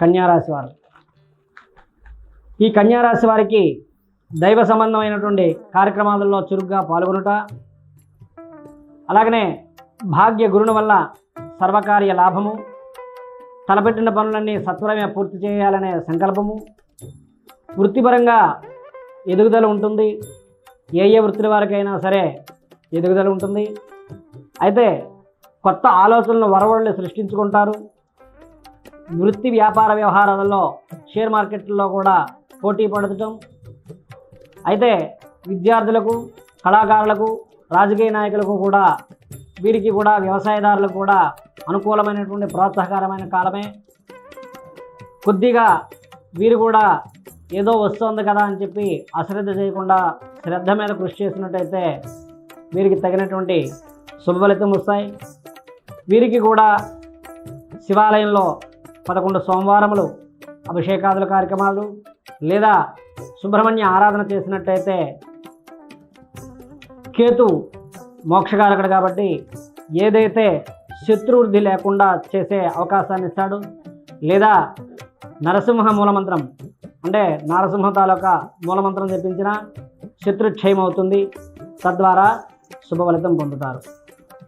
కన్యారాశి వారు. ఈ కన్యారాశి వారికి దైవ సంబంధమైనటువంటి కార్యక్రమాలలో చురుగ్గా పాల్గొనుట అలాగనే భాగ్య గురుని వల్ల సర్వకార్య లాభము తలపెట్టిన పనులన్నీ సత్వరమే పూర్తి చేయాలనే సంకల్పము వృత్తిపరంగా ఎదుగుదల ఉంటుంది. ఏ ఏ వృత్తుల వారికైనా సరే ఎదుగుదల ఉంటుంది. అయితే కొత్త ఆలోచనలు వరవళ్ళు సృష్టించుకుంటారు. వృత్తి వ్యాపార వ్యవహారాలలో షేర్ మార్కెట్లో కూడా పోటీ పడటం. అయితే విద్యార్థులకు కళాకారులకు రాజకీయ నాయకులకు కూడా వీరికి కూడా వ్యవసాయదారులకు కూడా అనుకూలమైనటువంటి ప్రోత్సాహకరమైన కాలమే. కొద్దిగా వీరు కూడా ఏదో వస్తుంది కదా అని చెప్పి అశ్రద్ధ చేయకుండా శ్రద్ధ మీద కృషి చేసినట్టయితే వీరికి తగినటువంటి శుభఫలితం వస్తాయి. వీరికి కూడా శివాలయంలో పదకొండు సోమవారములు అభిషేకాదుల కార్యక్రమాలు లేదా సుబ్రహ్మణ్య ఆరాధన చేసినట్టయితే కేతు మోక్షకారకుడు కాబట్టి ఏదైతే శత్రువృద్ధి లేకుండా చేసే అవకాశాన్ని ఇస్తాడు లేదా నరసింహ మూలమంత్రం అంటే నరసింహ తాలూకా మూలమంత్రం చెప్పించిన శత్రుక్షయం అవుతుంది తద్వారా శుభ ఫలితం పొందుతారు.